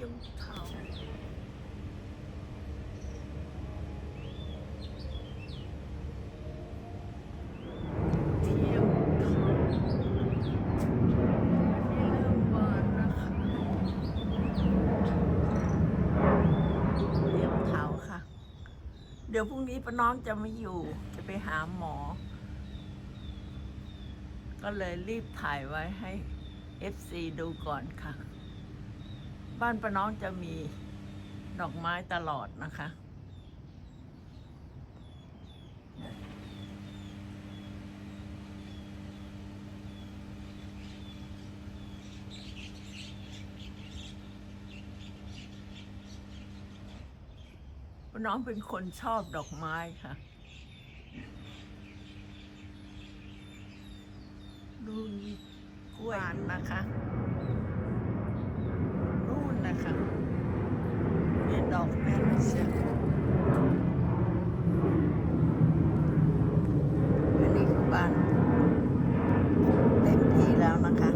ทียมเถาเทียมเถาอันนี้เริ่มบานนะคะเทียมเถาค่ะเดี๋ยวพรุ่งนี้ป้าน้องจะไม่อยู่ จะไปหาหมอ ก็เลยรีบถ่ายไว้ให้ FC ดูก่อนค่ะ บ้านป้าน้องจะมีดอกไม้ตลอดนะคะ ป้าน้องเป็นคนชอบดอกไม้ค่ะ ดูนี่กล้วยนะคะ นู่นนะคะเนี่ยดอกแม่เชียวอันนี้คือบานเต็มที่แล้วนะคะ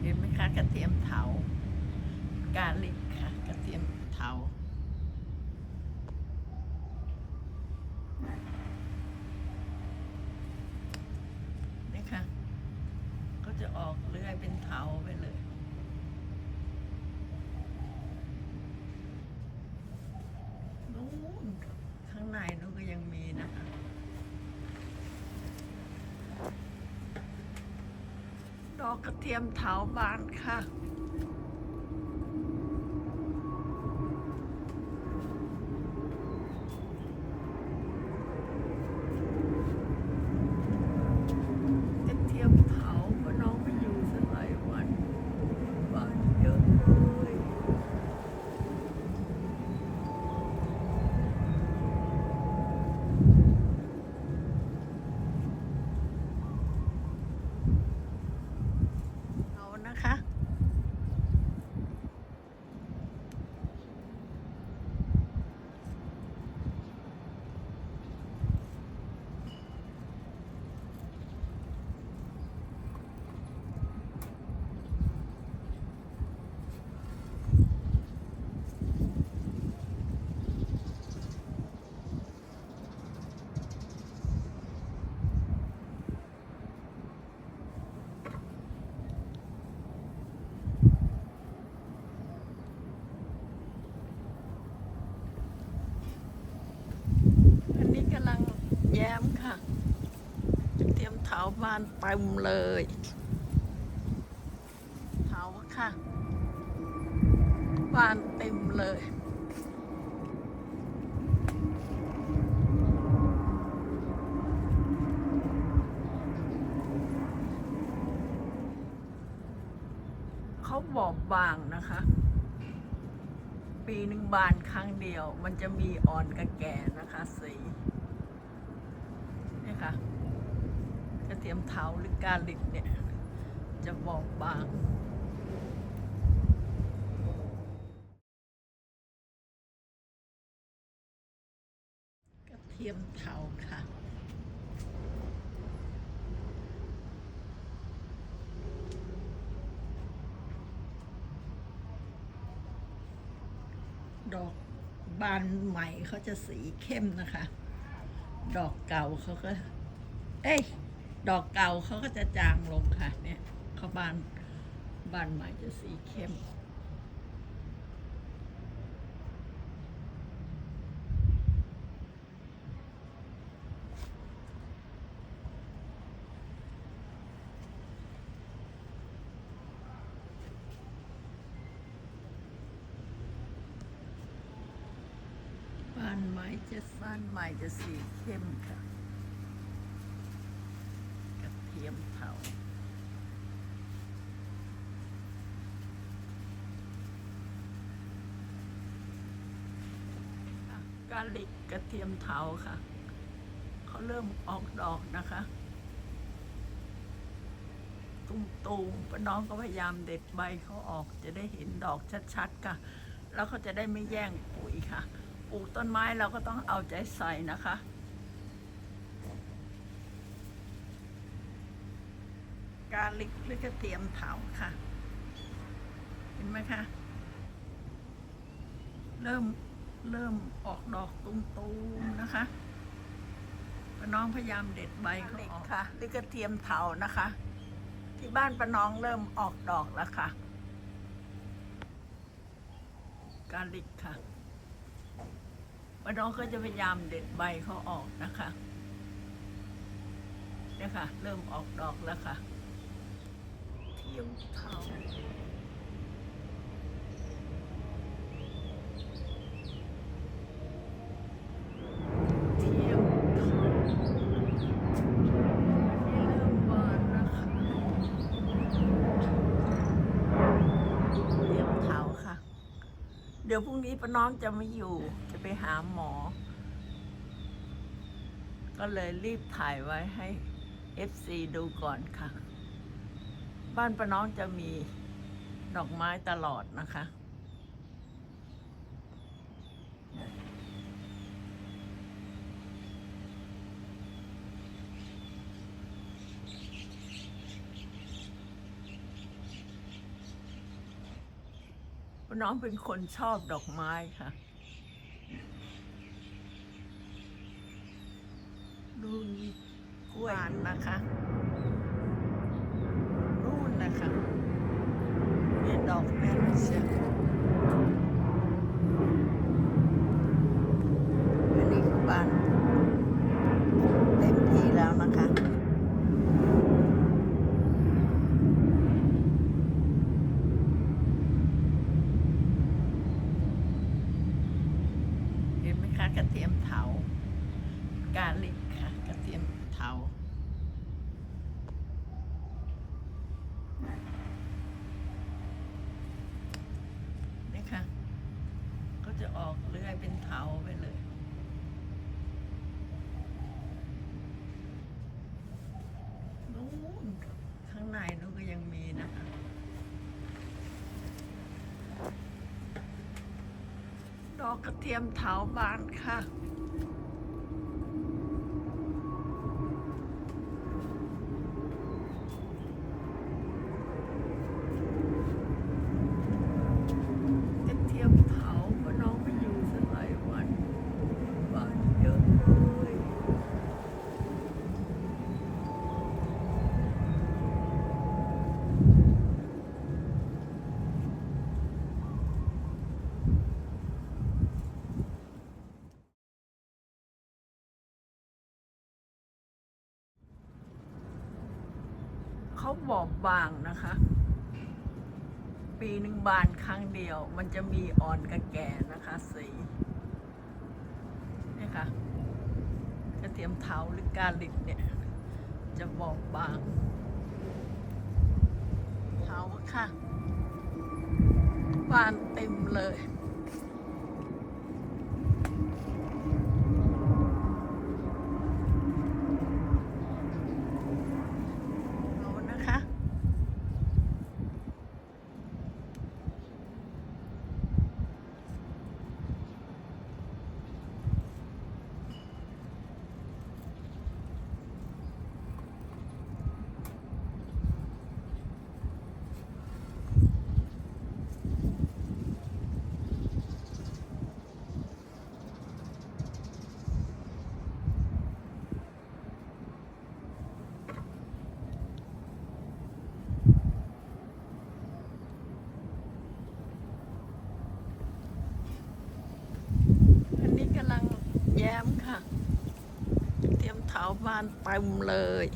เห็นไหมคะกระเทียมเถากาลิกค่ะ กระเทียมเถา นี่ค่ะ ก็จะออกเรื่อยเป็นเถาไปเลย นู่นข้างในนู้นก็ยังมีนะคะ ดอ กระเทียมเถาบานค่ะ กระเทียมเผาเพราะน้องไม่อยู่สักหลายวันบ้านเยอะเลยเอานะคะ อันนี้กำลังแย้มค่ะกระเทียมเถา บานเต็มเลยเถาค่ะบานเต็มเลยเขาบอบบางนะคะ ปีหนึ่งบานครั้งเดียว มันจะมีอ่อนกับแก่นะคะสีนี่ค่ะ กระเทียมเทาหรือกาลิกเนี่ย จะบอบบางกระเทียมเทาค่ะดอกบานใหม่เขาจะสีเข้มนะคะ ดอกเก่าเขาก็ เอ้ย ดอกเก่าเขาก็จะจางลงค่ะเนี่ยเขาบานบานใหม่จะสีเข้มบ้านไม้จะบ้นใหม่จะสีเข้มค่ะกระ เทียมเผาอะกาลิกกระเทียมเทาค่ะ เขาเริ่มออกดอกนะคะ ตุ้มๆป้าน้องก็พยายามเด็ดใบเขาออกจะได้เห็นดอกชัดๆค่ะ แล้วเขาจะได้ไม่แย่งปุ๋ยค่ะ ปลูกต้นไม้เราก็ต้องเอาใจใส่นะคะ กาลิกหรือกระเทียมเผาค่ะ เห็นไหมคะ เริ่มเริ่มออกดอกตุมๆนะคะป้าน้องพยายามเด็ดใบเขาออกค่ะหรือกระเทียมเผานะคะ ที่บ้านป้าน้องเริ่มออกดอกแล้วค่ะ กาลิกค่ะป้าน้องก็จะพยายามเด็ดใบเขาออกนะคะเนี่ยค่ะ เริ่มออกดอกแล้วค่ะ เทียมเผาเทียมเผาอันนี้เริ่มบานนะคะเทียมเผาค่ะเดี๋ยวพรุ่งนี้ป้าน้องจะไม่อยู่ จะไปหาหมอ ก็เลยรีบถ่ายไว้ให้ FC ดูก่อนค่ะ บ้านป้าน้องจะมีดอกไม้ตลอดนะคะ ป้าน้องเป็นคนชอบดอกไม้ค่ะ ดูนี่กล้วยนะคะ นะคะดอกแม่เชียวอันนี้คือบานเต็มที่แล้วนะคะเห็นไหมคะกระเทียมเถากาลิกค่ะกระเทียมเถานี่ค่ะ ก็จะออกเรื่อยเป็นเถาไปเลย นู่นข้างในนู้นก็ยังมีนะคะ ด อกระเทียมเถาบานค่ะ กระเทียมเผาเพราะน้องไม่อยู่สักหลายวันบานเยอะเลย เขาบอบบางนะคะ ปีหนึ่งบานครั้งเดียว มันจะมีอ่อนกับแก่นะคะสีนี่ค่ะกระเทียมเทาหรือกาลิกเนี่ย จะบอบบางเทาค่ะบานเต็มเลย เอานะคะ อันนี้กำลังแย้มค่ะ เตรียมเถา บานเต็มเลย